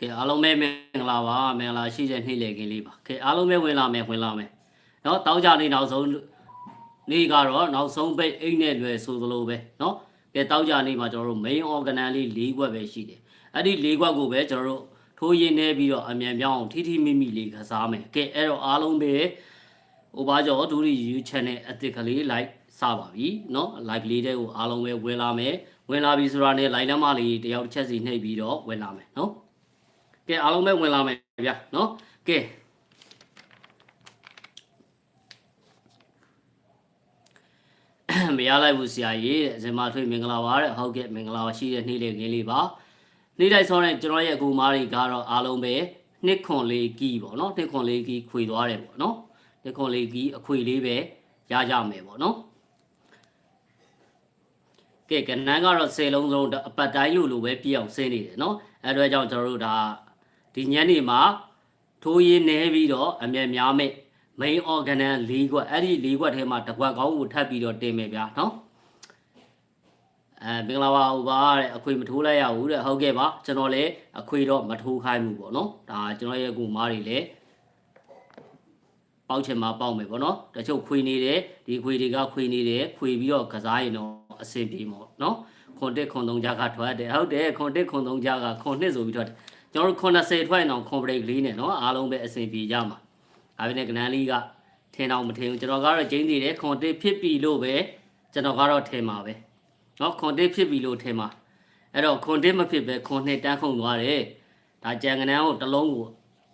ကဲအားလုံးပဲမင်္ဂလာပါမင်္ဂလာရှိတဲ့နေ့လည်ခင်းလေးပါကဲအားလုံးပဲဝင်လာမယ်ဝင်လာမယ်เนาะတောင်းကြနေနောက်ဆုံးနေ့ကတော့နောက်ဆုံးပိတ်အိတ်နဲ့လွယ်ဆိုသလိုပဲเนาะကဲတောင်းကြနေမှာကျွန်တော်တို့ main organ လေး၄ခွက်ပဲရှိတယ်အဲ့ဒီ၄ခွက်ကိုပဲကျွန်တော်တို့ထိုးရင်းနေပြီးတော့အမြန်ပြောင်းအောင်ထိထိမိမိလေးကစားမယ်ကဲအဲ့တော့အားလုံးပဲဟိုဘာကြောဒူရီ YouTube channel အသစ်ကလေး like စပါပြီเนาะ live လေးတဲ့ကိုအားလုံးပဲဝင်လာမယ်ဝင်လာပြီဆိုတာနဲ့ line နံပါတ်လေးတယောက်တစ်ချက်စီနှိပ်ပြီးတော့ဝင်လာမယ်เนาะ ကဲအားလုံးပဲဝင်လာမယ်ဗျာနော်ကဲမရလိုက်ဘူးဆရာကြီးတဲ့ဇင်မာထွေးမင်္ဂလာပါတဲ့ဟုတ်ကဲ့မင်္ဂလာပါရှိတဲ့နေ့လေးငင်းလေးပါနေ့တိုင်းဆောင်းတဲ့ကျွန်တော်ရဲ့အကူမားတွေကတော့အားလုံးပဲနှစ်ခွန်လေးကီးပေါ့နော်နှစ်ခွန်လေးကီးခွေသွားတယ်ပေါ့နော်နှစ်ခွန်လေးကီးအခွေလေးပဲရကြမယ်ပေါ့နော်ကဲကနန်းကတော့စေလုံးစုံအပတ်တိုင်းလို့လို့ပဲပြည့်အောင်ဆင်းနေတယ်နော်အဲအတွက်ကြောင့်ကျွန်တော်တို့ဒါ ဒီညနေမှာထိုးရင်းနေပြီးတော့အမြဲများမဲ့ main organ ၄ခွက်အဲ့ဒီ၄ခွက်ထဲမှာတစ်ခွက်ကောင်းကိုထပ်ပြီးတော့တင်မယ်ဗျာနော်အဲမင်္ဂလာပါဥပါတဲ့အခွေမထိုးလိုက်ရဘူးတဲ့ဟုတ်ကဲ့ပါကျွန်တော်လည်းအခွေတော့မထိုးခိုင်းဘူးပေါ့နော်ဒါကျွန်တော်ရဲ့ကူမားတွေလည်းပေါက်ချင်မှာပေါက်မယ်ပေါ့နော်တချို့ခွေနေတယ်ဒီခွေတွေကခွေနေတယ်ခွေပြီးတော့ကစားရင်တော့အဆင်ပြေမှာပေါ့နော်ခွန်တက်ခွန်သုံးကြကထွက်တယ်ဟုတ်တယ်ခွန်တက်ခွန်သုံးကြကခွန်နှစ်ဆိုပြီးထွက်တယ် ကျွန်တော်တို့80ထွက်ရင်တော့ခွန်ဘရိတ်လေးနဲ့နော်အားလုံးပဲအဆင်ပြေကြမှာဒါပေမဲ့ကနန်းလေးကထင်တော့မထင်ဘူးကျွန်တော်ကတော့ကျင်းသေးတယ်ခွန်တက်ဖြစ်ပြီလို့ပဲကျွန်တော်ကတော့ထင်မှာပဲနော်ခွန်တက်ဖြစ်ပြီလို့ထင်မှာအဲ့တော့ခွန်တက်မဖြစ်ပဲခွန်နှစ်တန်းခုန်သွားတယ်ဒါကြံကနန်းကိုတစ်လုံးကို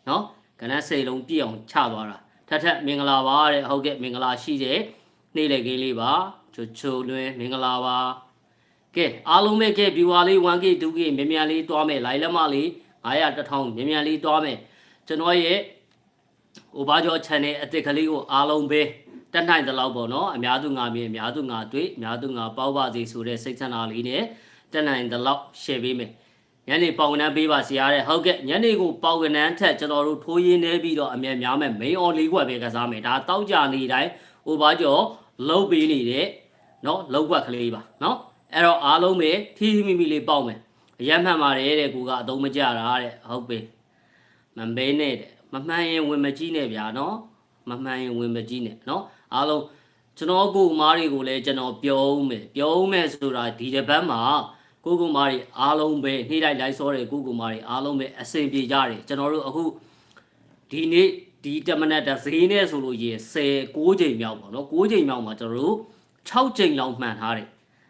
နော်ကနန်းစိတ်လုံးပြည့်အောင်ချသွားတာထက်ထက်မင်္ဂလာပါတဲ့ဟုတ်ကဲ့မင်္ဂလာရှိတဲ့နေ့လေကင်းလေးပါချိုချိုလွင်မင်္ဂလာပါကဲအားလုံးပဲကဲ viewer လေး 1k 2k မြန်မြန်လေးတွားမယ် line လက်မလေး 900 1000မြန်မြန်လေးတွားမယ်ကျွန်တော်ရဲ့ဟိုဘာကျော် channel အသစ်ကလေးကိုအားလုံးပဲတက်နိုင်သလောက်ပေါ့နော်အများသူငါမြင်အများသူငါတွေ့အများသူငါပေါက်ပါစေဆိုတဲ့စိတ်ဆန္ဒလေးနဲ့တက်နိုင်သလောက် share ပေးမယ်ညနေပေါင်ကနန်းပေးပါဆရာတဲ့ဟုတ်ကဲ့ညနေကိုပေါင်ကနန်းထက်ကျွန်တော်တို့ထိုးရင်းနေပြီးတော့အမြန်များမယ် main on လေးခွက်ပဲကစားမယ်ဒါတောက်ကြနေတိုင်းဟိုဘာကျော်လုတ်ပေးနေတဲ့နော်လောက်ခွက်ကလေးပါနော်အဲ့တော့အားလုံးပဲထီထီမိမိလေးပေါက်မယ် အရက်မှန်ပါတယ်တဲ့ကိုကအသုံးမကျတာတဲ့ဟုတ်ပြီမမဲနဲ့တဲ့မမှန်ရင်ဝင်မကြည့်နဲ့ဗျာနော်မမှန်ရင်ဝင်မကြည့်နဲ့နော်အားလုံးကျွန်တော်ကိုမားတွေကိုလည်းကျွန်တော်ပြောဦးမယ်ပြောဦးမယ်ဆိုတာဒီတစ်ပတ်မှာကိုကိုမားတွေအားလုံးပဲနှိမ့်လိုက်လိုက်စောတဲ့ကိုကိုမားတွေအားလုံးပဲအဆင်ပြေကြတယ်ကျွန်တော်တို့အခုဒီနေ့ဒီတမနက်တဈေးနဲ့ဆိုလို့ရင်10 6ချိန်မြောက်ပေါ့နော်6ချိန်မြောက်မှာကျွန်တော်တို့6ချိန်လောက်မှန်ထားတယ်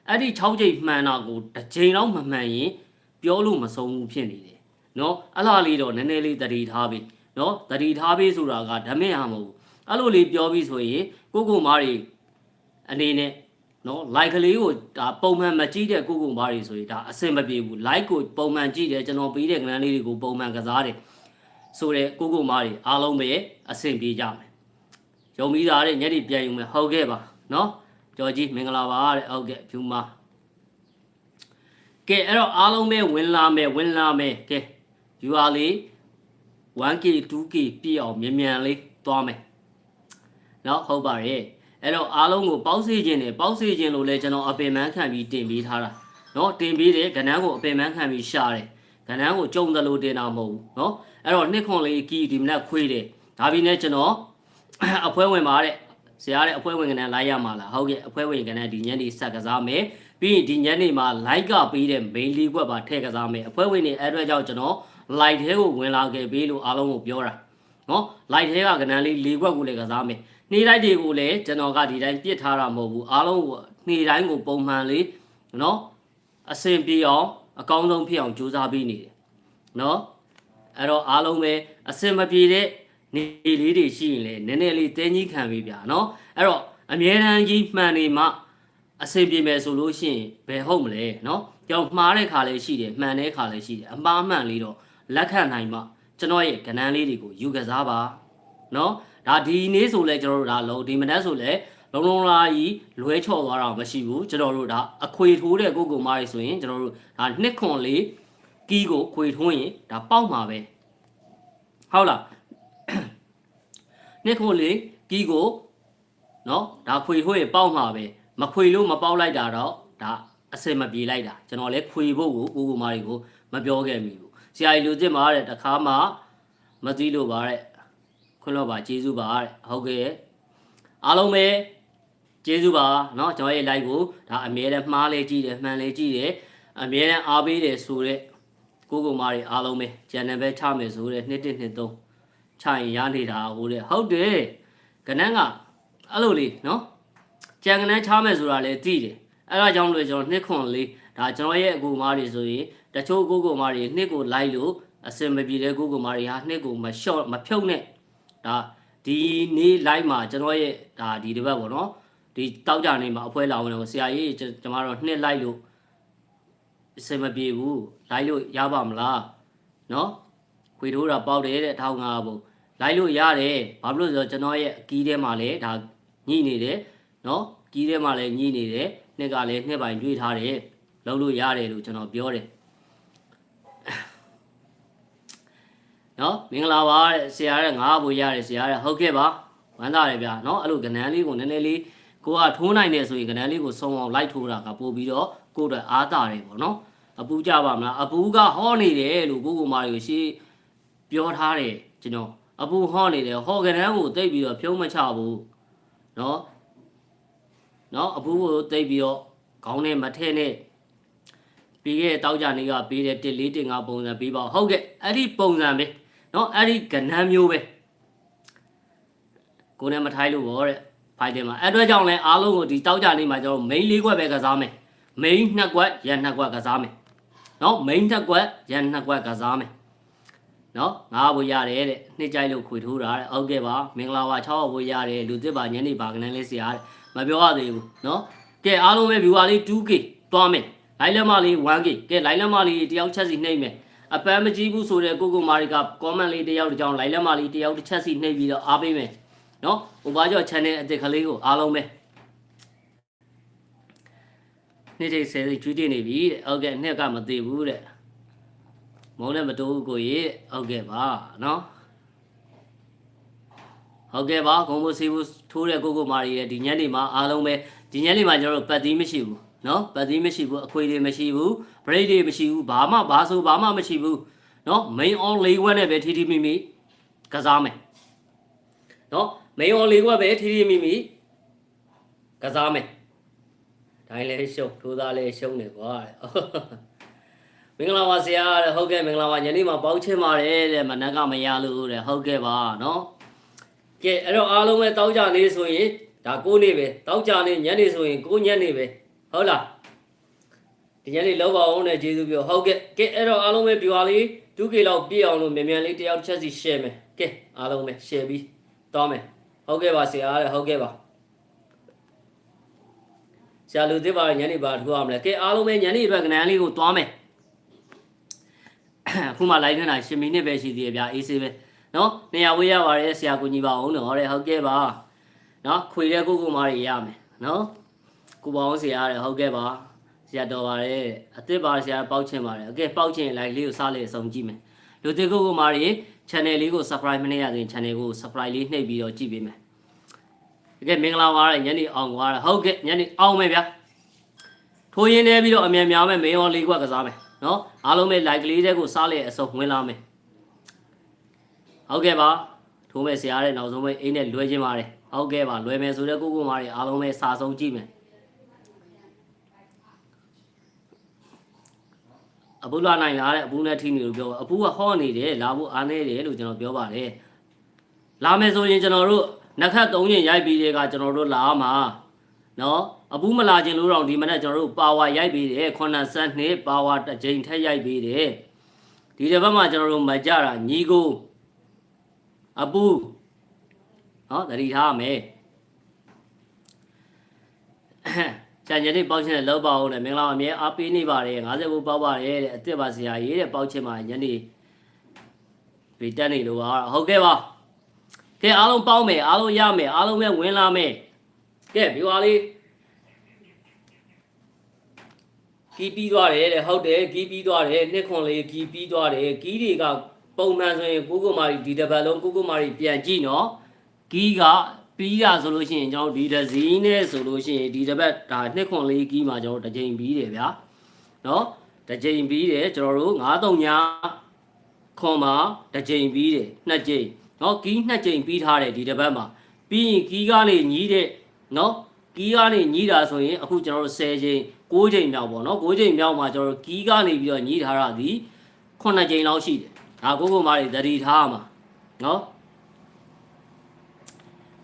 အဲ့ဒီ6ချိန်မှန်တာကိုတစ်ချိန်လောက်မမှန်ရင် ပြောလို့မဆုံးဘူးဖြစ်နေတယ်နော်အဲ့လားလေးတော့နည်းနည်းလေးတတိထားပြီနော်တတိထားပြီဆိုတာကဓမဲ့ဟာမဟုတ်ဘူးအဲ့လိုလေးပြောပြီးဆိုရင်ကိုကိုမားတွေအနေနဲ့နော် like ကလေးကိုဒါပုံမှန်မကြည့်တဲ့ကိုကိုမားတွေဆိုရင်ဒါအဆင်မပြေဘူး like ကိုပုံမှန်ကြည့်တယ်ကျွန်တော်ပေးတဲ့ကလန်းလေးတွေကိုပုံမှန်ကစားတယ်ဆိုတဲ့ကိုကိုမားတွေအားလုံးပဲအဆင်ပြေကြမယ်ယုံပြီးသားတဲ့ညက်တွေပြန်ယူမယ်ဟုတ်ကဲ့ပါနော်ကြော်ကြီးမင်္ဂလာပါတဲ့ဟုတ်ကဲ့ဖြူမား ကဲအဲ့တော့အားလုံးပဲဝင်လာမယ်ဝင်လာမယ်ကဲယူပါလေး 1k 2k ပြည့်အောင်မြန်မြန်လေးသွားမယ်နော်ဟုတ်ပါရဲ့အဲ့တော့အားလုံးကိုပေါက်စီခြင်းနဲ့ပေါက်စီခြင်းလို့လဲကျွန်တော်အပင်ပန်းခံပြီးတင်ပေးထားတာနော်တင်ပေးတယ်ကဏ္ဍကိုအပင်ပန်းခံပြီးရှာတယ်ကဏ္ဍကိုကြုံတယ်လို့တင်တာမဟုတ်ဘူးနော်အဲ့တော့နှစ်ခွန်လေးကီဒီမနက်ခွေးတယ်ဒါပြီးနဲ့ကျွန်တော်အဖွဲဝင်ပါတဲ့ ဆရာတဲ့အဖွဲဝင်ကနန်းလိုက်ရမှာလားဟုတ်ကဲ့အဖွဲဝင်ကနန်းဒီညနေဆက်ကစားမယ်ပြီးရင်ဒီညနေမှာ like ကပေးတဲ့ main လေးကွက်ပါထည့်ကစားမယ်အဖွဲဝင်တွေအဲ့အတွက်ကြောင့်ကျွန်တော် like ထဲကိုဝင်လာခဲ့ပေးလို့အားလုံးကိုပြောတာနော် like ထဲကကနန်းလေးလေးကွက်ကိုလည်းကစားမယ်နေ့တိုင်းတွေကိုလည်းကျွန်တော်ကဒီတိုင်းပြစ်ထားတာမဟုတ်ဘူးအားလုံးကိုနေ့တိုင်းကိုပုံမှန်လေးနော်အဆင်ပြေအောင်အကောင်းဆုံးဖြစ်အောင်ကြိုးစားပေးနေတယ်နော်အဲ့တော့အားလုံးပဲအဆင်မပြေတဲ့ နေလေးတွေရှိရင်လည်းနည်းနည်းလေးတင်းကြီးခံပြီးဗျာနော်အဲ့တော့အမြဲတမ်းကြီးမှန်နေမှအဆင်ပြေမယ်ဆိုလို့ရှိရင်ဘယ်ဟုတ်မလဲနော်ကြောင်မှားတဲ့ခါလည်းရှိတယ်မှန်တဲ့ခါလည်းရှိတယ်အမှားမှန်လေးတော့လက်ခံနိုင်မှကျွန်တော်ရဲ့ကဏ္ဍလေးတွေကိုယူကစားပါနော်ဒါဒီနေ့ဆိုလဲကျွန်တော်တို့ဒါလုံးဒီမနက်ဆိုလဲလုံးလုံးလာကြီးလွဲချော်သွားတာမရှိဘူးကျွန်တော်တို့ဒါအခွေထိုးတဲ့ကိုကိုမားတွေဆိုရင်ကျွန်တော်တို့ဒါနှစ်ခွန်လေးကီးကိုခွေထိုးရင်ဒါပေါက်မှာပဲဟုတ်လား နှစ်ခုလေးကီးကိုနော်ဒါခွေခွေပေါက်မှာပဲမခွေလို့မပေါက်လိုက်တာတော့ဒါအစင်မပြေလိုက်တာကျွန်တော်လည်းခွေဖို့ကိုကိုကိုမာတွေကိုမပြောခဲ့မိဘူး ဆရာကြီးလူစစ်မှာတဲ့တခါမှမသိလို့ပါတဲ့ခွင့်လို့ပါကျေးဇူးပါတဲ့ဟုတ်ကဲ့အားလုံးပဲကျေးဇူးပါเนาะကျွန်တော်ရဲ့ live ကိုဒါအမြဲတမ်းမှားလဲကြည့်တယ်မှန်လဲကြည့်တယ်အမြဲတမ်းအားပေးတယ်ဆိုတဲ့ကိုကိုမားတွေအားလုံးပဲ channel ပဲချမယ်ဆိုတဲ့နှစ်တစ်နှစ်သုံး ခြာရင်ရနေတာဟိုတဲ့ဟုတ်တယ်ကနန်းကအဲ့လိုလေးနော်ကြံကနန်းချမယ်ဆိုတာလည်းသိတယ်အဲ့ဒါကြောင့်လို့ကျွန်တော်နှစ်ခွန်လေးဒါကျွန်တော်ရဲ့အကူမားတွေဆိုရင်တချို့ကိုကိုမားတွေနှစ်ကိုလိုက်လို့အစင်မပြေတဲ့ကိုကိုမားတွေဟာနှစ်ကိုမလျှော့မဖြုတ်နဲ့ဒါဒီနေ့လိုက်မှာကျွန်တော်ရဲ့ဒါဒီတစ်ပတ်ပေါ့နော်ဒီတောက်ကြနေမှာအဖွဲလာဝင်တော့ဆရာကြီးကျွန်မတို့နှစ်လိုက်လို့အစင်မပြေဘူးလိုက်လို့ရပါမလားနော်ခွေထိုးတာပေါက်တယ်တဲ့ထောင်ငါဘုံ လိုက်လို့ရတယ်ဘာဖြစ်လို့လဲဆိုတော့ကျွန်တော်ရဲ့အကီးထဲမှာလည်းဒါညှိနေတယ်နော်ကီးထဲမှာလည်းညှိနေတယ်နှစ်ကလည်းနှစ်ပိုင်တွေးထားတယ်လုံးလို့ရတယ်လို့ကျွန်တော်ပြောတယ်နော်မင်္ဂလာပါတဲ့ဆရာတဲ့ငါးဘူရတယ်ဆရာတဲ့ဟုတ်ကဲ့ပါဝမ်းသာတယ်ဗျာနော်အဲ့လိုကဏ္ဍလေးကိုနည်းနည်းလေးကိုကထိုးနိုင်တယ်ဆိုရင်ကဏ္ဍလေးကိုစုံအောင်လိုက်ထိုးတာကပို့ပြီးတော့ကိုယ့်အတွက်အားတာတယ်ပေါ့နော်အပူကြပါမလားအပူကဟောနေတယ်လို့ကိုကိုမာတွေကိုရှေးပြောထားတယ်ကျွန်တော် အပူဟော့နေတယ်ဟော့ကနန်းကိုတိတ်ပြီးတော့ဖြုံးမချဘူးနော်နော်အပူကိုတိတ်ပြီးတော့ခေါင်းနဲ့မထဲနဲ့ပြီးခဲ့တောက်ကြနေကပေးတဲ့1 4 1 5ပုံစံပေးပါဟုတ်ကဲ့အဲ့ဒီပုံစံပဲနော်အဲ့ဒီကနန်းမျိုးပဲကိုနဲ့မထိုင်းလို့ဘောတဲ့ဖိုင်တယ်မှာအဲ့အတွက်ကြောင့်လဲအားလုံးကိုဒီတောက်ကြနေမှာကျွန်တော် main ၄ခွက်ပဲကစားမယ် main 2ခွက်ရန်2ခွက်ကစားမယ်နော် main 2ခွက်ရန်2ခွက်ကစားမယ် နော်ငါးဘွေရတယ်တဲ့နှစ်ကြိုက်လို့ခွေထိုးတာတဲ့ဟုတ်ကဲ့ပါမင်္ဂလာပါ6ဘွေရတယ်လူသစ်ပါညနေပါကနန်းလေးဆရာတဲ့မပြောရသေးဘူးနော်ကဲအားလုံးပဲ viewer လေး 2k သွားမယ်လိုက်လက်မလေး 1k ကဲလိုက်လက်မလေးတယောက်ချက်စီနှိမ့်မယ်အပန်းမကြည့်ဘူးဆိုတဲ့ကိုကိုမာရီက comment လေးတယောက်တစ်ကြောင်လိုက်လက်မလေးတယောက်တစ်ချက်စီနှိမ့်ပြီးတော့အားပေးမယ်နော်ဟိုပါကြော channel အစ်စ်ကလေးကိုအားလုံးပဲနေ့တိတ်ဆယ်စီကျွေးတင်နေပြီတဲ့ဟုတ်ကဲ့နှစ်ကမသေးဘူးတဲ့ မုံနဲ့မတိုးဘူးကိုကြီးဟုတ်ကဲ့ပါနော်ဟုတ်ကဲ့ပါဂုံမိုးစီဘူးထိုးတဲ့ကိုကိုမာရီရဲ့ဒီညနေမှာအားလုံးပဲဒီညနေမှာကျွန်တော်တို့ပတ်သီးမရှိဘူးနော်ပတ်သီးမရှိဘူးအခွေတွေမရှိဘူး break တွေမရှိဘူးဘာမှဘာဆိုဘာမှမရှိဘူးနော် main on လေးဝက်နဲ့ပဲထီထီမိမိကစားမယ်နော် main on လေးဝက်ပဲထီထီမိမိကစားမယ်တိုင်းလဲရှုံထိုးသားလဲရှုံနေကွာ မင်္ဂလာပါဆရာတဲ့ဟုတ်ကဲ့မင်္ဂလာပါညနေမှာပေါင်းချင်းပါတယ်တဲ့မနက်ကမရလို့တဲ့ဟုတ်ကဲ့ပါနော်ကဲအဲ့တော့အားလုံးပဲတောက်ကြနေဆိုရင်ဒါကိုနေပဲတောက်ကြနေညနေဆိုရင်ကိုညနေပဲဟုတ်လားဒီညနေလောက်ပါအောင်နဲ့ကျေးဇူးပြောဟုတ်ကဲ့ကဲအဲ့တော့အားလုံးပဲပြွာလေး 2K လောက်ပြည့်အောင်လို့မြန်မြန်လေးတယောက်တစ်ချက်စီ share မယ်ကဲအားလုံးပဲ share ပြီးတောင်းမယ်ဟုတ်ကဲ့ပါဆရာတဲ့ဟုတ်ကဲ့ပါဆရာလူသစ်ပါညနေပါထူအောင်မလဲကဲအားလုံးပဲညနေအတွက်ကဏ္ဍလေးကိုတွားမယ်အ ခုမှ live နေတာ10မိနစ်ပဲရှိသေးတယ်ဗျာအေးဆေးပဲနော်နေရာဝေးရပါတယ်ဆရာကိုညီပါအောင်တော့တဲ့ဟုတ်ကဲ့ပါနော်ခွေတဲ့ကိုကိုမားတွေရမယ်နော်ကိုပါအောင်ဆရာတဲ့ဟုတ်ကဲ့ပါဆရာတော်ပါတယ်အစ်စ်ပါဆရာပေါက်ချင်ပါတယ်โอเคပေါက်ချင် live လေးကိုစားလေးအဆုံးကြည့်မယ်လူသစ်ကိုကိုမားတွေ channel လေးကို subscribe မနေရသေးရင် channel ကို subscribe လေးနှိပ်ပြီးတော့ကြည့်ပေးမယ်โอเคမင်္ဂလာပါရညနေအောင်ကွာဟုတ်ကဲ့ညနေအောင်မယ်ဗျာထိုးရင်းနေပြီးတော့အမြန်များမယ်မေယောလေးကွက်ကစားမယ် နော်အားလုံးပဲ like လေးတဲ့ကိုစားလေးအစုံဝင်လာမယ်ဟုတ်ကဲ့ပါထိုးမဲ့ဆရာတဲ့နောက်ဆုံးပဲအိမ်နဲ့လွဲချင်းပါတယ်ဟုတ်ကဲ့ပါလွယ်မယ်ဆိုတဲ့ကိုကိုမားတွေအားလုံးပဲစာဆုံးကြည့်မယ်အပူလာနိုင်လားတဲ့အပူနဲ့ထိနေလို့ပြောအပူကဟောနေတယ်လာဖို့အားနေတယ်လို့ကျွန်တော်ပြောပါတယ်လာမယ်ဆိုရင်ကျွန်တော်တို့နှစ်ခတ်သုံးရင်ရိုက်ပြီးတဲ့ကကျွန်တော်တို့လာမှာ နော်အပူမလာခြင်းလို့တော့ဒီမနေ့ကျွန်တော်တို့ပါဝါရိုက်ပြီးတယ်9ဆန်နှစ်ပါဝါတစ်ကြိမ်ထက်ရိုက်ပြီးတယ်ဒီတစ်ပတ်မှာကျွန်တော်တို့မကြတာညီကိုအပူနော်တတိထားမယ်ကျန်ကျင်လေးပေါက်ချင်းလောက်ပါအောင်လေမင်္ဂလာအမြဲအားပေးနေပါတယ်50ဘုပေါက်ပါတယ်တဲ့အစ်စ်ပါဆရာရေးတဲ့ပေါက်ချင်းမှာညနေဗီတက်နေလို့ပါဟုတ်ကဲ့ပါကဲအားလုံးပေါက်မယ်အားလုံးရမယ်အားလုံးပဲဝင်လာမယ် ကဲဘီဝါလေးကီးပြီးသွားတယ်တဲ့ဟုတ်တယ်ကီးပြီးသွားတယ်နှစ်ခွန်လေးကီးပြီးသွားတယ်ကီးတွေကပုံမှန်ဆိုရင်ကိုကိုမာရီဒီတစ်ပတ်လုံးကိုကိုမာရီပြန်ကြည့်နော်ကီးကပြီးတာဆိုလို့ရှိရင်ကျွန်တော်ဒီဒဇီးနဲ့ဆိုလို့ရှိရင်ဒီတစ်ပတ်ဒါနှစ်ခွန်လေးကီးမှာကျွန်တော်တစ်ချိန်ပြီးတယ်ဗျာနော်တစ်ချိန်ပြီးတယ်ကျွန်တော်တို့9 3ညခွန်မှာတစ်ချိန်ပြီးတယ်နှစ်ချိန်နော်ကီးနှစ်ချိန်ပြီးထားတယ်ဒီတစ်ပတ်မှာပြီးရင်ကီးကနေညီးတဲ့ နော်ကီးကနေညီးတာဆိုရင်အခုကျွန်တော်တို့10ချိန်9ချိန်မြောက်ပေါ့နော်9ချိန်မြောက်မှာကျွန်တော်တို့ကီးကနေပြီးတော့ညီးထားတာဒီ9ချိန်လောက်ရှိတယ်ဒါကိုကိုမားတွေသတိထားမှာနော်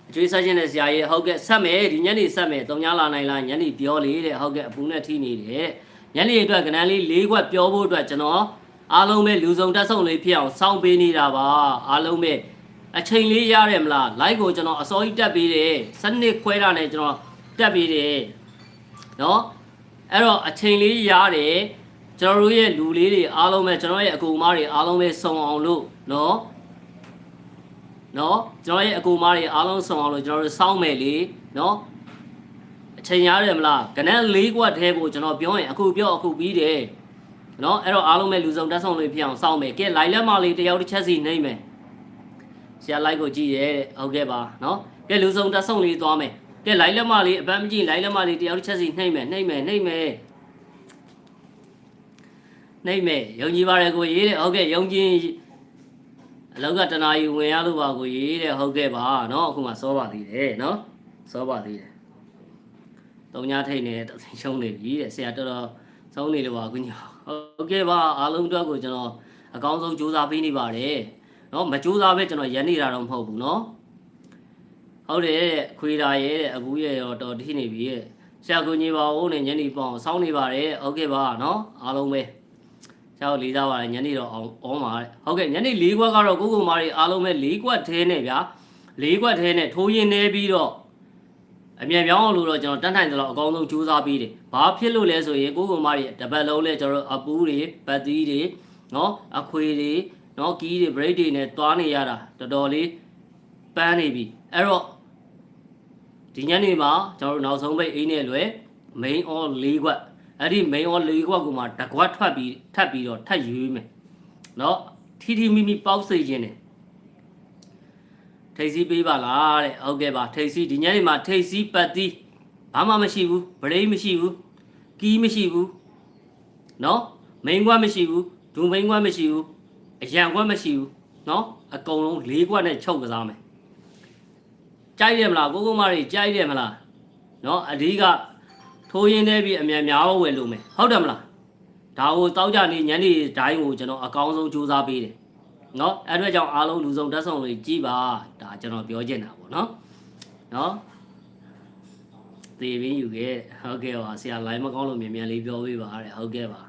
အကျွေးဆက်ခြင်းတဲ့ဆရာကြီးဟုတ်ကဲ့ဆက်မယ်ဒီညနေဆက်မယ်တုံညာလာနိုင်လားညနေပြောလေတဲ့ဟုတ်ကဲ့အပူနဲ့ထိနေတယ်ညနေအတွက်ကဏ္ဍလေး၄ခွက်ပြောဖို့အတွက်ကျွန်တော်အားလုံးပဲလူစုံတက်ဆုံလေးဖြစ်အောင်စောင့်ပေးနေတာပါအားလုံးပဲ အချိန်လေးရတယ်မလား live ကိုကျွန်တော်အစောကြီးတက်ပေးတယ်စနစ်ခွဲတာနဲ့ကျွန်တော်တက်ပေးတယ်เนาะအဲ့တော့အချိန်လေးရတယ်ကျွန်တော်တို့ရဲ့လူလေးတွေအားလုံးပဲကျွန်တော်ရဲ့အကူအမတွေအားလုံးပဲစုံအောင်လို့เนาะ နော်ကျွန်တော်ရဲ့အကူမားတွေအားလုံးဆောင်အောင်လို့ကျွန်တော်တို့စောင့်မယ်လေနော်အချိန်ရတယ်မလားကနန်း၄ကွက်သေးကိုကျွန်တော်ပြောရင်အခုပြောအခုပြီးတယ်နော်အဲ့တော့အားလုံးပဲလူစုံတက်ဆောင်လို့ဖြစ်အောင်စောင့်မယ်ကဲလိုက်လက်မလေးတယောက်တစ်ချက်စီနှိမ့်မယ် ဆရာ like ကိုကြည့်ရဲတဲ့ဟုတ်ကဲ့ပါနော်ကဲလူစုံတက်ဆုံလေးသွားမယ်ကဲ like လက်မလေးအပန်းမကြည့် like လက်မလေးတယောက်တစ်ချက်စီနှိမ့်မယ်နှိမ့်မယ်နှိမ့်မယ်နှိမ့်မယ်ယုံကြည်ပါရယ်ကိုရေးတဲ့ဟုတ်ကဲ့ယုံကြည်အလောက်ကတနာယူဝင်ရလို့ပါကိုရေးတဲ့ဟုတ်ကဲ့ပါနော်အခုမှစောပါသေးတယ်နော်စောပါသေးတယ်တုံညာထိတ်နေတုံချုံနေပြီတဲ့ဆရာတော်တော်ဆုံးနေလို့ပါကိုညဟုတ်ကဲ့ပါအားလုံးအတွက်ကိုကျွန်တော်အကောင်းဆုံးကြိုးစားပေးနေပါတယ် နော်မကြိုးစားပဲကျွန်တော်ရန်နေတာတော့မဟုတ်ဘူးနော်ဟုတ်တယ်တဲ့အခွေတာရဲ့တဲ့အကူရဲ့ရောတော်တိနေပြီရဲ့ဆရာကိုညီပါဦးနဲ့ညနေပေါအောင်စောင်းနေပါတယ်ဟုတ်ကဲ့ပါနော်အားလုံးပဲဆရာကိုလေးစားပါတယ်ညနေတော့အောင်အောင်ပါတဲ့ဟုတ်ကဲ့ညနေ၄ခွက်ကတော့ကိုကိုမာတွေအားလုံးပဲ၄ခွက်သေးနဲ့ဗျာ၄ခွက်သေးနဲ့ထိုးရင်နေပြီးတော့အမြန်ပြောင်းအောင်လို့တော့ကျွန်တော်တန်းထိုင်သလောက်အကောင်းဆုံးကြိုးစားပြီးတယ်ဘာဖြစ်လို့လဲဆိုရင်ကိုကိုမာတွေတပတ်လုံးလဲကျွန်တော်အပူးတွေပတ်သီးတွေနော်အခွေတွေ နော်ကီးတွေ brake တွေနဲ့သွားနေရတာတော်တော်လေးပန်းနေပြီအဲ့တော့ဒီညနေမှာကျွန်တော်တို့နောက်ဆုံးပိတ်အင်းနဲ့လွယ် main on ၄ခွက်အဲ့ဒီ main on ၄ခွက်ကမှတကွက်ထွက်ပြီးထပ်ပြီးတော့ထပ်ရွေးမယ်နော်ထီထီမိမိပေါက်စေခြင်းနဲ့ထိတ်စီပေးပါလားတဲ့ဟုတ်ကဲ့ပါထိတ်စီဒီညနေမှာထိတ်စီပတ်သီးဘာမှမရှိဘူးဗရိတ်မရှိဘူးကီးမရှိဘူးနော်မိန်ကွက်မရှိဘူးဒူမိန်ကွက်မရှိဘူး အရန်ခွက်မရှိဘူးเนาะအကုန်လုံးလေးခွက်နဲ့ချုပ်ကစားမယ်ကြိုက်တယ်မလားကိုကိုမတွေကြိုက်တယ်မလားเนาะအဓိက ထိုးရင်းနေပြီးအမြန်များဝယ်လို့မယ်ဟုတ်တယ်မလားဒါကိုတောက်ကြနေညနေတိုင်းကိုကျွန်တော်အကောင်းဆုံးစူးစမ်းပေးတယ်เนาะအဲ့အတွက်ကြောင့်အားလုံးလူဆုံးတက်ဆောင်လေးကြည်ပါဒါကျွန်တော်ပြောချင်တာပေါ့เนาะเนาะသေပင်းယူခဲ့ဟုတ်ကဲ့ပါဆရာ line မကောင်းလို့မြန်မြန်လေးပြောပေးပါတဲ့ဟုတ်ကဲ့ပါ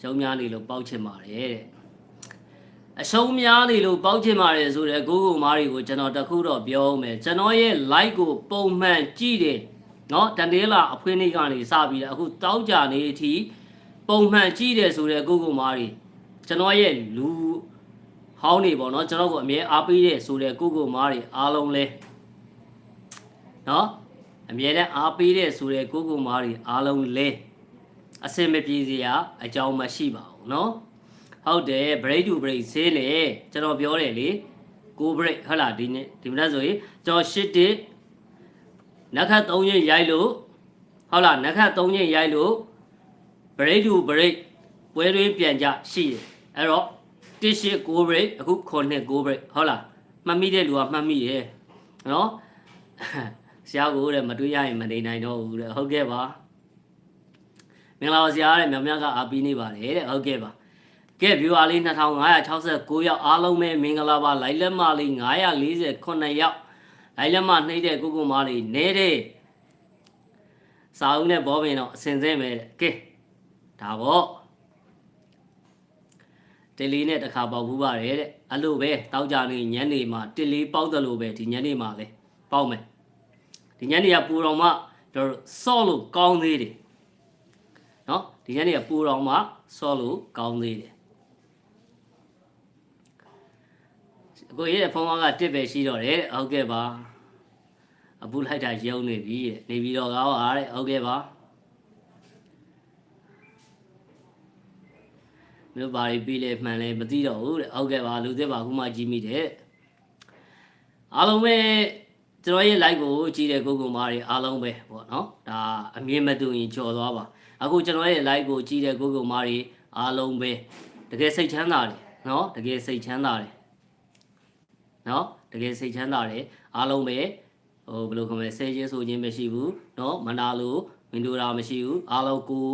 ရှုံးများနေလို့ပေါက်ချင်ပါတယ်တဲ့ အရှုံးများနေလို့ပေါက်ချင်ပါတယ်ဆိုတဲ့ကိုကိုမားတွေကိုကျွန်တော်တခုတော့ပြောအောင်မယ်ကျွန်တော်ရဲ့ like ကိုပုံမှန်ကြည့်တယ် เนาะတန်တေးလာအဖွင့်နေကနေစပြီးတော့အခုတောက်ကြနေအထိပုံမှန်ကြည့်တယ်ဆိုတဲ့ကိုကိုမားတွေကျွန်တော်ရဲ့လူဟောင်းနေပေါ့เนาะကျွန်တော်ကိုအမြဲအားပေးတဲ့ဆိုတဲ့ကိုကိုမားတွေအားလုံးလဲเนาะအမြဲတမ်းအားပေးတဲ့ဆိုတဲ့ကိုကိုမားတွေအားလုံးလဲအစင်မပြေစရာအကြောင်းမရှိပါဘူးเนาะ ဟုတ်တယ် break to break ဆေးလေကျွန်တော်ပြောတယ်လေကို break ဟုတ်လားဒီနေ့ဒီမနက်ဆိုရင်ကျွန်တော်ရှစ်တစ်နက်ခတ်၃ရက်ရိုက်လို့ဟုတ်လားနက်ခတ်၃ရက်ရိုက်လို့ break to break ပွဲတွင်းပြန်ကြရှိတယ်အဲ့တော့တစ်ရှိ9 break အခု9 9 break ဟုတ်လားမှတ်မိတဲ့လူကမှတ်မိရဲ့နော်ဆရာကိုတဲ့မတွေးရရင်မနေနိုင်တော့ဘူးတဲ့ဟုတ်ကဲ့ပါမင်္ဂလာပါဆရာတဲ့မြောင်မြတ်ကအားပေးနေပါတယ်တဲ့ဟုတ်ကဲ့ပါ ကဲ viewer လေး2569ရောက်အားလုံးပဲမင်္ဂလာပါလိုက်လက်မလေး948ရောက်လိုက်လက်မနှိမ့်တဲ့ကိုကိုမားလေးနေတဲ့စာအုပ်နဲ့ဘောပင်တော့အစင်စဲမယ်တဲ့ကဲဒါပေါ့တယ်လီနဲ့တစ်ခါပေါက်ဘူးပါတယ်တဲ့အဲ့လိုပဲတောက်ကြနေညနေမှာတယ်လီပေါက်တယ်လို့ပဲဒီညနေမှာလဲပေါက်မယ်ဒီညနေကပူတော်မှတော့ဆော့လို့ကောင်းသေးတယ်နော်ဒီညနေကပူတော်မှဆော့လို့ကောင်းသေးတယ် ကိုရေးတဲ့ဖုန်းကတစ်ပဲရှိတော့တယ်ဟုတ်ကဲ့ပါအပူလိုက်တာရုံနေပြီတဲ့နေပြီးတော့ကောင်းအားတဲ့ဟုတ်ကဲ့ပါမြို့ပါရီပြီးလေမှန်လဲမသိတော့ဘူးတဲ့ဟုတ်ကဲ့ပါလူသစ်ပါခုမှကြီးမိတယ်အားလုံးပဲကျွန်တော်ရဲ့ live ကိုကြည့်တဲ့ကိုကိုမားတွေအားလုံးပဲပေါ့နော်ဒါအမြင်မတူရင်ကြော်သွားပါအခုကျွန်တော်ရဲ့ live ကိုကြည့်တဲ့ကိုကိုမားတွေအားလုံးပဲတကယ်စိတ်ချမ်းသာတယ်နော်တကယ်စိတ်ချမ်းသာတယ် နော်တကယ်စိတ်ချမ်းသာတယ်အားလုံးပဲဟိုဘယ်လိုခေါ်မလဲဆဲချင်းဆိုချင်းမရှိဘူးနော်မနာလို့မင်းတို့တာမရှိဘူးအားလုံးကို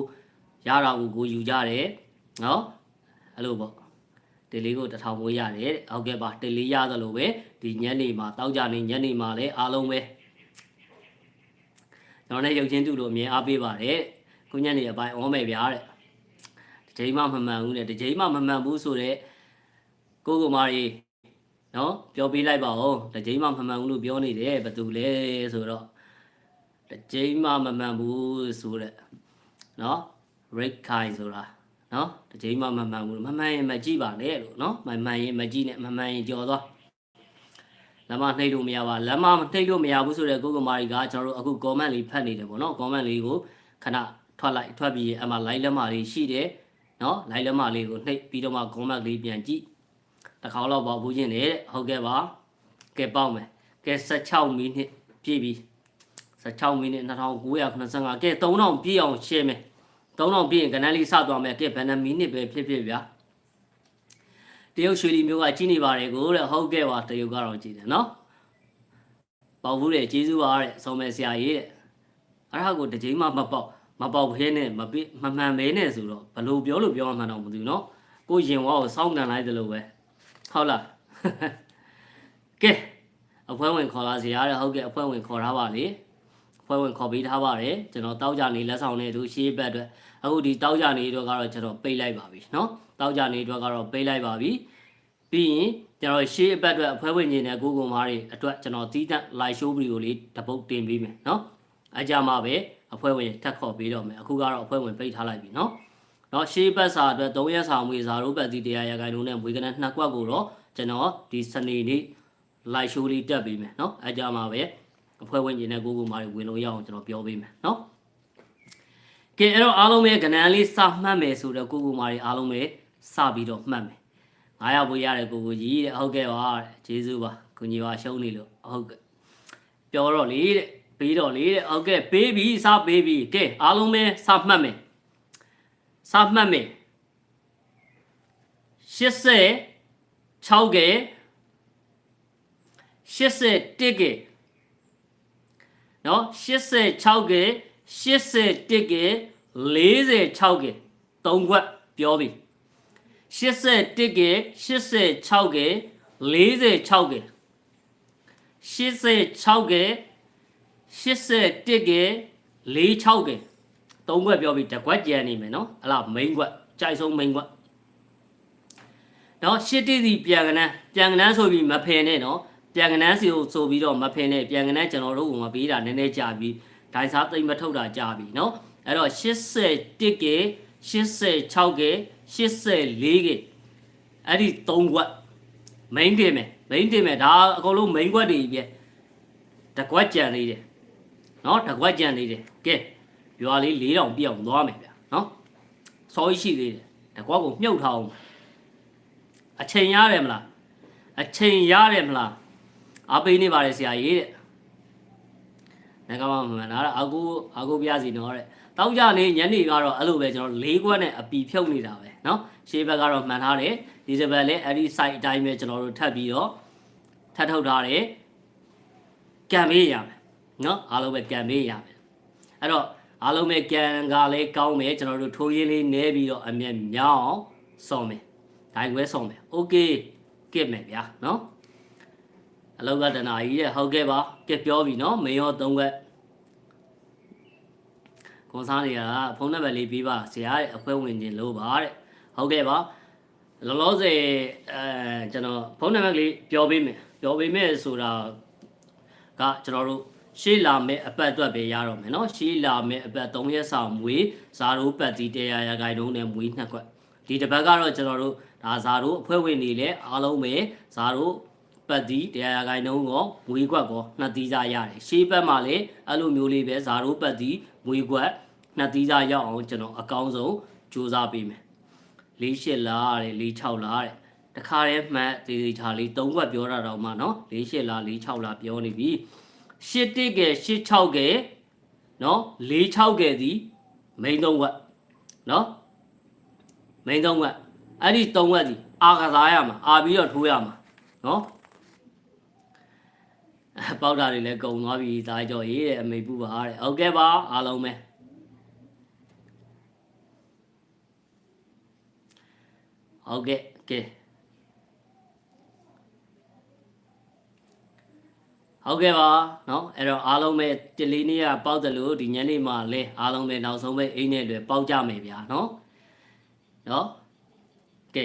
ရတာကိုကိုယူကြတယ်နော်အဲ့လိုပေါ့တေလေးကိုတစ်ထောင်မွေးရတယ်တဲ့ဟုတ်ကဲ့ပါတေလေးရသလိုပဲဒီညနေမှာတောက်ကြနေညနေမှာလည်းအားလုံးပဲကျွန်တော်လည်းရုပ်ချင်းတူလို့အမြင်အားပေးပါတယ်တဲ့ခုညနေအပိုင်းအောမယ်ဗျာတဲ့တစ်ချိန်မှမမှန်ဘူးတဲ့တစ်ချိန်မှမမှန်ဘူးဆိုတော့ကိုကိုမာရီ နော်ပြောပေးလိုက်ပါဦးတစ်ချိန်မှမမှန်ဘူးလို့ပြောနေတယ်ဘယ်သူလဲဆိုတော့တစ်ချိန်မှမမှန်ဘူးဆိုတဲ့နော် rate kind ဆိုတာနော်တစ်ချိန်မှမမှန်ဘူးမမှန်ရင်မကြည့်ပါနဲ့လို့နော်မမှန်ရင်မကြည့်နဲ့မမှန်ရင်ကြော်သွားလမ်းမနှိပ်လို့မရပါလမ်းမနှိပ်လို့မရဘူးဆိုတော့ကိုကိုမာရီကကျွန်တော်တို့အခု comment လေးဖတ်နေတယ်ပေါ့နော် comment လေးကိုခဏထွက်လိုက်ထွက်ပြီးအမှ line လက်မလေးရှိတယ်နော် line လက်မလေးကိုနှိပ်ပြီးတော့မှ comment လေးပြန်ကြည့် တစ်ခါတော့ပေါ့ဘူးချင်းတယ်တဲ့ဟုတ်ကဲ့ပါကဲပေါက်မယ်ကဲ16မိနစ်ပြည့်ပြီ16မိနစ်2985ကဲ3000ပြည့်အောင်ရှင်းမယ်3000ပြည့်ရင်ကနန်းလေးစသွားမယ်ကဲဘယ်နှမိနစ်ပဲဖြစ်ဖြစ်ဗျာတရုတ်ရွှေလီမျိုးကကြီးနေပါတယ်ကိုတဲ့ဟုတ်ကဲ့ပါတရုတ်ကတော့ကြီးတယ်နော်ပေါက်ဘူးတဲ့ကျေးဇူးပါတဲ့ဆုံးမဲ့ဆရာကြီးတဲ့အဲ့ဒါကိုတစ်ချိန်မှမပေါက်မပေါက်ဖဲနဲ့မပေးမမှန်ပဲနဲ့ဆိုတော့ဘလို့ပြောလို့ပြောမှမှန်တော့မသိဘူးနော်ကိုရင်ဝါကိုစောင်းကန်လိုက်တယ်လို့ပဲ ဟုတ်လားကဲအဖွဲ့ဝင်ခေါ်လာစီရတဲ့ဟုတ်ကဲ့အဖွဲ့ဝင်ခေါ်ထားပါလေအဖွဲ့ဝင်ခေါ်ပေးထားပါတယ်ကျွန်တော်တောက်ကြနေလက်ဆောင်နေသူရှေးဘက်အတွက်အခုဒီတောက်ကြနေအတွက်ကတော့ကျွန်တော်ပိတ်လိုက်ပါပြီเนาะတောက်ကြနေအတွက်ကတော့ပိတ်လိုက်ပါပြီပြီးရင်ကျွန်တော်ရှေးအပတ်အတွက်အဖွဲ့ဝင်ကြီးနဲ့ကိုကိုမားတွေအတွက်ကျွန်တော်တီးတန့် live show video လေးတစ်ပုတ်တင်ပေးမယ်เนาะအကြမှာပဲအဖွဲ့ဝင်ထပ်ခေါ်ပေးတော့မယ်အခုကတော့အဖွဲ့ဝင်ပိတ်ထားလိုက်ပြီเนาะ နော်ရှေးဘက်စာအတွက်၃ရက်စာမွေစာရုပ်ပတ်သီးတရားရခိုင်လုံးနဲ့မွေကနန်းနှစ်ကွက်ကိုတော့ကျွန်တော်ဒီစနေနေ့ live show လေးတက်ပေးမယ်နော်အဲကြမှာပဲအဖွဲ့ဝင်ကျင်တဲ့ကိုကိုမာတွေဝင်လို့ရအောင်ကျွန်တော်ပြောပေးမယ်နော်ကဲအဲ့တော့အားလုံးပဲကနန်းလေးစမှတ်မယ်ဆိုတော့ကိုကိုမာတွေအားလုံးပဲစပြီးတော့မှတ်မယ်900ပိုးရတယ်ကိုကိုကြီးတဲ့ဟုတ်ကဲ့ပါတဲ့ဂျေဇူးပါကိုကြီးပါရှုံးနေလို့ဟုတ်ကဲ့ပြောတော့လေတဲ့ပေးတော့လေတဲ့ဟုတ်ကဲ့ပေးပြီစပေးပြီကဲအားလုံးပဲစမှတ်မယ် စမှတ်မယ်86ကဲ81ကဲနော်86ကဲ81ကဲ46ကဲ3ခွက်ပြောပြီ81ကဲ86ကဲ46ကဲ86ကဲ81ကဲ46ကဲ 3ခွက်ပြောပြီတကွက်ကြံနေမယ်နော်ဟလာ main ခွက်ကြိုက်ဆုံး main ခွက်နော်ရှစ်တိစီပြန်ကနန်းပြန်ကနန်းဆိုပြီးမဖယ်နဲ့နော်ပြန်ကနန်းစီကိုဆိုပြီးတော့မဖယ်နဲ့ပြန်ကနန်းကျွန်တော်တို့ကမပေးတာနည်းနည်းကြာပြီးဒိုင်စားသိမ့်မထုတ်တာကြာပြီနော်အဲ့တော့81က86က84ကအဲ့ဒီ3ခွက် main တင်မယ် main တင်မယ်ဒါအကုန်လုံး main ခွက်တွေပြတကွက်ကြံနေတယ်နော်တကွက်ကြံနေတယ်ကဲ ရွာလေး4000ပြည့်အောင်သွားမယ်ဗျာနော်စောကြီးရှိသေးတယ်တကွက်ကိုမြုပ်ထားအောင်အချိန်ရတယ်မလားအချိန်ရတယ်မလားအားပေးနေပါတယ်ဆရာကြီးတဲ့ငါကမှမမှန်တာအာကိုအာကိုပြစီနော်တဲ့တောက်ကြနေညနေကတော့အဲ့လိုပဲကျွန်တော်၄ခွက်နဲ့အပီဖြုတ်နေတာပဲเนาะရှေးဘက်ကတော့မှန်ထားတယ်ဒီစပတ်လည်းအဲ့ဒီ site အတိုင်းပဲကျွန်တော်တို့ထပ်ပြီးတော့ထပ်ထုတ်ထားတယ်ကံမေးရမယ်เนาะအားလုံးပဲကံမေးရမယ်အဲ့တော့ အားလုံးပဲကံကလည်းကောင်းမယ်ကျွန်တော်တို့ထိုးရင်းလေးနဲပြီးတော့အမြတ်မြောင်းစော်မယ်ဒိုင်ခွဲစော်မယ်โอเคကစ်မယ်ဗျာเนาะအလောက်ကတနာကြီးတဲ့ဟုတ်ကဲ့ပါကဲပြောပြီเนาะမေရော၃ခွက်ကွန်ဆာတွေကဖုန်းနံပါတ်လေးပေးပါဆရာရဲ့အဖွဲဝင်ခြင်းလို့ပါတဲ့ဟုတ်ကဲ့ပါလောလောဆယ်အဲကျွန်တော်ဖုန်းနံပါတ်ကလေးပြောပေးမယ်ပြောပေးမယ်ဆိုတာကကျွန်တော်တို့ ရှေ့လာမဲ့အပတ်အတွက်ပဲရတော့မယ်နော်ရှေ့လာမဲ့အပတ်3ရက်ဆောင်မွေးဇာရိုးပတ်တီတရားရဂိုင်တုံးနဲ့မွေးနှစ်ခွက်ဒီတစ်ပတ်ကတော့ကျွန်တော်တို့ဒါဇာရိုးအဖွဲ့ဝင်တွေလည်းအားလုံးပဲဇာရိုးပတ်တီတရားရဂိုင်တုံးကောမွေးခွက်ကောနှစ်သီးစားရတယ်ရှေ့ဘက်မှာလည်းအဲ့လိုမျိုးလေးပဲဇာရိုးပတ်တီမွေးခွက်နှစ်သီးစားရောက်အောင်ကျွန်တော်အကောင်းဆုံးစူးစမ်းပေးမယ်၄၈လားတဲ့၄၆လားတဲ့တခါတည်းမှတ်သေးသေးချာလေး၃ခွက်ပြောတာတော့မှနော်၄၈လား၄၆လားပြောနေပြီ ရှစ်တစ်ကဲရှစ်၆ကဲနော်၄၆ကဲသည်မိန်၃ခွက်နော်မိန်၃ခွက်အဲ့ဒီ၃ခွက်သည်အာကစားရမှာအာပြီးတော့ထိုးရမှာနော်ပေါက်တာတွေလည်းကုံသွားပြီဒါကြောရေးတဲ့အမေပူပါတဲ့ဟုတ်ကဲ့ပါအားလုံးပဲဟုတ်ကဲ့ကဲ ဟုတ်ကဲ့ပါเนาะအဲ့တော့အားလုံးပဲတလီနေ့ကပေါက်တယ်လို့ဒီညနေမှလဲအားလုံးပဲနောက်ဆုံးပဲအိမ်နဲ့တွေပေါက်ကြမယ်ဗျာเนาะเนาะကဲ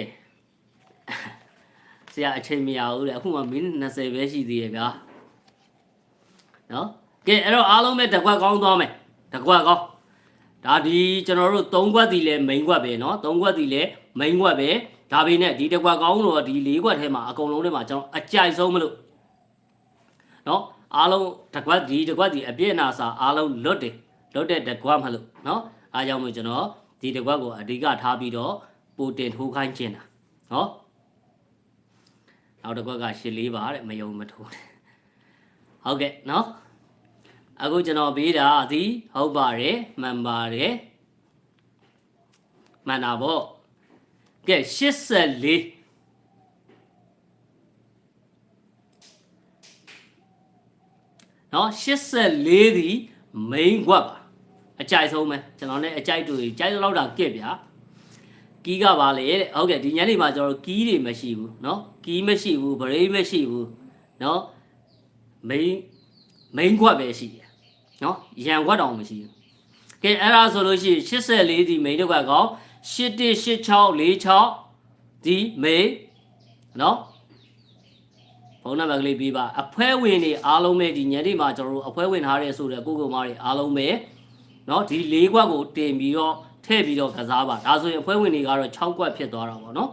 ဆရာအချိန်မရဘူးလေအခုမှမိနစ်20ပဲရှိသေးရဲ့ဗျာနော်ကဲအဲ့တော့အားလုံးပဲတစ်ခွက်ကောင်းသွားမယ်တစ်ခွက်ကောင်းဒါဒီကျွန်တော်တို့၃ခွက်တီလဲမိန်ခွက်ပဲเนาะ၃ခွက်တီလဲမိန်ခွက်ပဲဒါပေမဲ့ဒီတစ်ခွက်ကောင်းတော့ဒီ၄ခွက်ထဲမှာအကုန်လုံးထဲမှာကျွန်တော်အကြိုက်ဆုံးမလို့ နော်အားလုံးတကွက်ဒီတကွက်ဒီအပြည့်နာစာအားလုံးလွတ်တယ်လွတ်တဲ့တကွက်မလို့နော်အားကြောင့်မို့ကျွန်တော်ဒီတကွက်ကိုအဓိကထားပြီးတော့ပိုတင်ထိုးခိုင်းခြင်းတာနော်နောက်တစ်ကွက်ကရှစ်လေးပါတဲ့မယုံမထိုးဟုတ်ကဲ့နော်အခုကျွန်တော်ပေးတာဒီဟုတ်ပါတယ်မှန်ပါတယ်မှန်တာပေါ့ကဲ84 နော်84ဒီ main ကွက်ပါအကြိုက်ဆုံးပဲကျွန်တော်လည်းအကြိုက်တူကြီးကြိုက်တော့တာကစ်ဗျာကီးကပါလေတဲ့ဟုတ်ကဲ့ဒီညနေမှာကျွန်တော်ကီးတွေမရှိဘူးเนาะကီးမရှိဘူးဗရိတ်မရှိဘူးเนาะ main main ကွက်ပဲရှိတယ်နော်ရန်ခွက်တောင်မရှိဘူးကဲအဲ့ဒါဆိုလို့ရှိရင်84ဒီ main တစ်ခွက်ကောင်818646ဒီ main နော် ဖုန်းနံပါတ်ကလေးပြီးပါအဖွဲဝင်တွေအားလုံးပဲဒီညနေမှာကျွန်တော်တို့အဖွဲဝင်ထားတဲ့ဆိုတဲ့ကိုကိုမားတွေအားလုံးပဲနော်ဒီ၄ခွက်ကိုတင်ပြီးတော့ထည့်ပြီးတော့ကစားပါဒါဆိုရင်အဖွဲဝင်တွေကတော့6ခွက်ဖြစ်သွားတာပေါ့နော်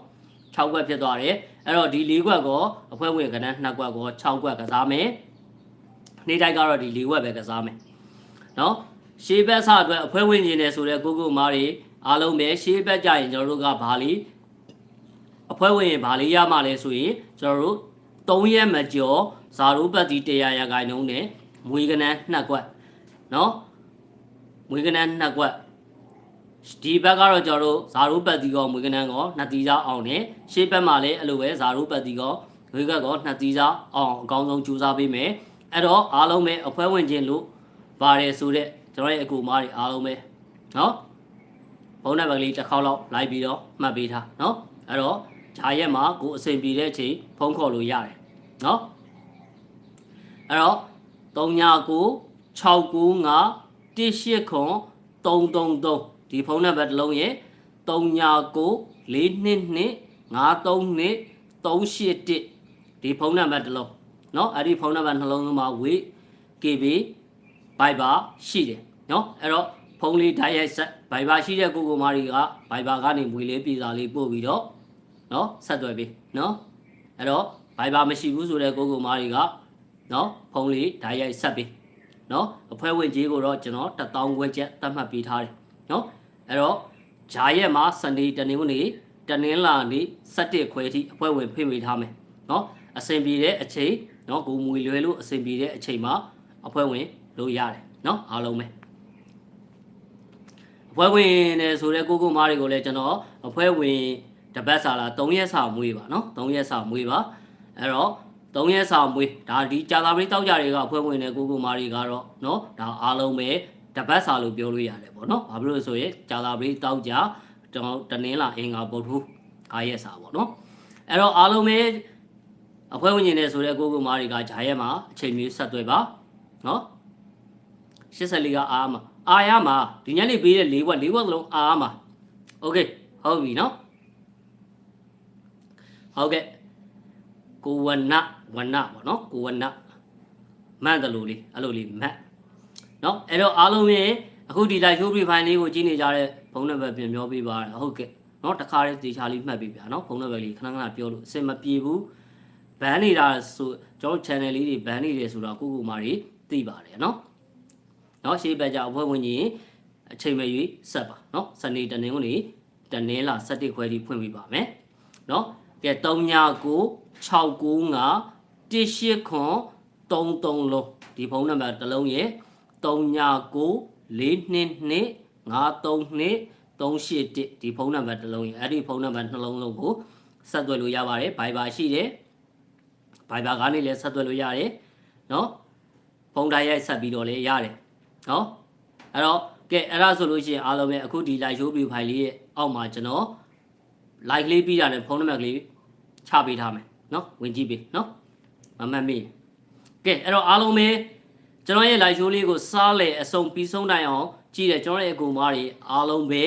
6ခွက်ဖြစ်သွားတယ်အဲ့တော့ဒီ၄ခွက်ကောအဖွဲဝင်ကဏ္ဍ2ခွက်ကော6ခွက်ကစားမယ်နေ့တိုင်းကတော့ဒီ၄ခွက်ပဲကစားမယ်နော်ရှေးဘက်ဆအတွက်အဖွဲဝင်နေတယ်ဆိုတဲ့ကိုကိုမားတွေအားလုံးပဲရှေးဘက်ကြရင်ကျွန်တော်တို့ကဘာလီအဖွဲဝင်ရင်ဘာလီရမှလဲဆိုရင်ကျွန်တော်တို့ 3ရက်မကျော်ဇာရိုးပတ်တီ100ရာခိုင်နှုန်းနဲ့မွေးကနန်း2ကွက်နော်မွေးကနန်း2ကွက်ဒီဘက်ကတော့ကျွန်တော်တို့ဇာရိုးပတ်တီကောမွေးကနန်းကောနှစ်တီးစားအောင်နဲ့ရှေးဘက်မှာလည်းအဲ့လိုပဲဇာရိုးပတ်တီကောဝေကကောနှစ်တီးစားအောင်အကောင်းဆုံးကြိုးစားပေးမယ်အဲ့တော့အားလုံးပဲအဖွဲဝင်ခြင်းလို့ပါတယ်ဆိုတော့ကျွန်တော်ရဲ့အကူမားတွေအားလုံးပဲနော်ဘုံနံပါတ်ကလေးတစ်ခေါက်လောက်လိုက်ပြီးတော့မှတ်ပေးထားနော်အဲ့တော့ ဂျာရက်မှာကိုအဆင်ပြေတဲ့အချိန်ဖုန်းခေါ်လို့ရတယ်နော်အဲ့တော့39 695 189 333ဒီဖုန်းနံပါတ်တစ်လုံးရဲ့39 422 532 381ဒီဖုန်းနံပါတ်တစ်လုံးเนาะအဲ့ဒီဖုန်းနံပါတ်နှလုံးလုံးမှာဝေ KB Viber ရှိတယ်เนาะအဲ့တော့ဖုန်းလေးဓာတ်ရိုက်ဆက် Viber ရှိတဲ့ကိုကိုမာရီက Viber ကနေမွေလေးပြည်စာလေးပို့ပြီးတော့ နော်ဆက်သွယ်ပေးနော်အဲ့တော့ Viber မရှိဘူးဆိုတဲ့ကိုကိုမားတွေကနော်ဖုန်းလေးဓာတ်ရိုက်ဆက်ပေးနော်အဖွဲ့ဝင်ကြီးကိုတော့ကျွန်တော်1000ခွဲချက်သတ်မှတ်ပေးထားတယ်နော်အဲ့တော့ဂျာရက်မှာစနေတနင်္ဂနွေတနင်္လာနေ့17ခွဲထိအဖွဲ့ဝင်ဖိမိထားမယ်နော်အဆင်ပြေတဲ့အချိန်နော်ကိုမူလွယ်လို့အဆင်ပြေတဲ့အချိန်မှာအဖွဲ့ဝင်လို့ရတယ်နော်အားလုံးပဲအဖွဲ့ဝင်နေဆိုတဲ့ကိုကိုမားတွေကိုလည်းကျွန်တော်အဖွဲ့ဝင် တပတ်စာလား3ရက်စာမွေးပါเนาะ3ရက်စာမွေးပါအဲ့တော့3ရက်စာမွေးဒါဒီကြာသာပရိတောက်ကြတွေကဖွဲဝင်နေကိုကိုမားတွေကတော့เนาะဒါအားလုံးပဲတပတ်စာလို့ပြောလို့ရတယ်ပေါ့เนาะဘာဖြစ်လို့ဆိုရင်ကြာသာပရိတောက်ကြကျွန်တော်တနင်္လာအင်္ဂါပုတ်ထူ9ရက်စာပေါ့เนาะအဲ့တော့အားလုံးပဲအဖွဲဝင်နေဆိုတဲ့ကိုကိုမားတွေကဂျာရက်မှာအချိန်မျိုးဆက်သွဲပါเนาะ84ကအားမှာအားရမှာဒီညနေပေးတဲ့၄ဘွက်၄ဘွက်စလုံးအားမှာโอเคဟုတ်ပြီเนาะ ဟုတ်ကဲ့ကိုဝနဝနပေါ့နော်ကိုဝနမန့်တယ်လို့လေးအဲ့လိုလေးမတ်နော်အဲ့တော့အားလုံးရဲ့အခုဒီ live show profile လေးကိုကြည့်နေကြတဲ့ဖုန်းနံပါတ်ပြန်ပြောပေးပါရဟုတ်ကဲ့နော်တခါလေးသေချာလေးမှတ်ပေးပါနော်ဖုန်းနံပါတ်လေးခဏခဏပြောလို့အဆင်မပြေဘူးဘန်နေတာဆိုကျွန်တော် channel လေးတွေဘန်နေတယ်ဆိုတော့ကိုကိုမာတွေသိပါတယ်နော်နော်ရှေ့ဘက်ကြအဖွဲ့ဝင်ကြီးအချိန်မရွေးဆက်ပါနော်စနေတနင်္ဂနွေတနင်္လာ17ခွဲထိဖွင့်ပေးပါမယ်နော် ကဲ39 695 189 33လုံးဒီဖုန်းနံပါတ်တစ်လုံးရဲ့39 422 532 381ဒီဖုန်းနံပါတ်တစ်လုံးရဲ့အဲ့ဒီဖုန်းနံပါတ်နှလုံးလုံးကိုဆက်သွယ်လို့ရပါတယ် Viber ရှိတယ် Viber ကနေလည်းဆက်သွယ်လို့ရတယ်နော်ဖုန်းတိုင်းရိုက်ဆက်ပြီးတော့လည်းရတယ်နော်အဲ့တော့ကဲအဲ့ဒါဆိုလို့ရှိရင်အားလုံးပဲအခုဒီ live show view file လေးရဲ့အောက်မှာကျွန်တော် like လေးပြီးတာနဲ့ဖုန်းနံပါတ်ကလေးချပေးထားမယ်နော်ဝင်ကြည့်ပေးနော်မမှတ်မိရင်ကဲအဲ့တော့အားလုံးပဲကျွန်တော်ရဲ့ live show လေးကိုစားလေအစုံပြီးဆုံးတိုင်အောင်ကြည့်တယ်ကျွန်တော်ရဲ့အကူမားတွေအားလုံးပဲ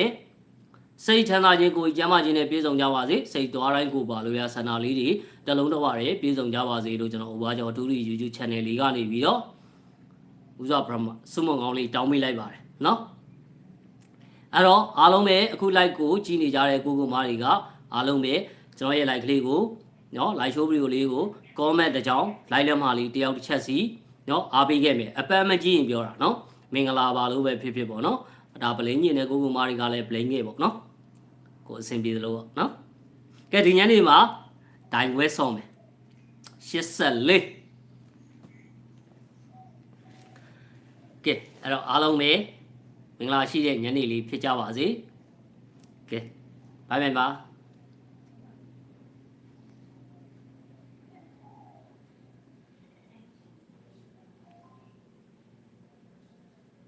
စိတ်ချမ်းသာခြင်းကိုယ်ကျမ်းမာခြင်းနဲ့ပြည့်စုံကြပါစေစိတ်သွားတိုင်းကိုပါလို့ရဆန္ဒလေးတွေတစ်လုံးတစ်ဝရပြည့်စုံကြပါစေလို့ကျွန်တော်ဥပါကျော်တူတူ YouTube channel လေးကနေပြီးတော့ဥစွာပရမစုမုံကောင်းလေးတောင်းပေးလိုက်ပါတယ်နော် အဲ့တော့အားလုံးပဲအခု like ကိုကြည့်နေကြတဲ့ကိုကိုမားတွေကအားလုံးပဲကျွန်တော်ရဲ့ like ကလေးကိုနော် like show video လေးကို comment တစ်ကြောင်း like လက်မလေးတယောက်တစ်ချက်စီနော်အားပေးခဲ့မယ်အပန်းမကြည့်ရင်ပြောတာနော်မင်္ဂလာပါလို့ပဲဖြစ်ဖြစ်ပေါ့နော်ဒါပလင်းညင်တဲ့ကိုကိုမားတွေကလည်းပလင်းငယ်ပေါ့နော်ကိုအဆင်ပြေသလိုပေါ့နော်ကဲဒီညနေမှာဒိုင်ဝဲဆောင်မယ်84ကဲအဲ့တော့အားလုံးပဲ မင်္ဂလာရှိတဲ့ညနေလေးဖြစ်ကြပါစေကဲဘိုင်ဘိုင်ပါ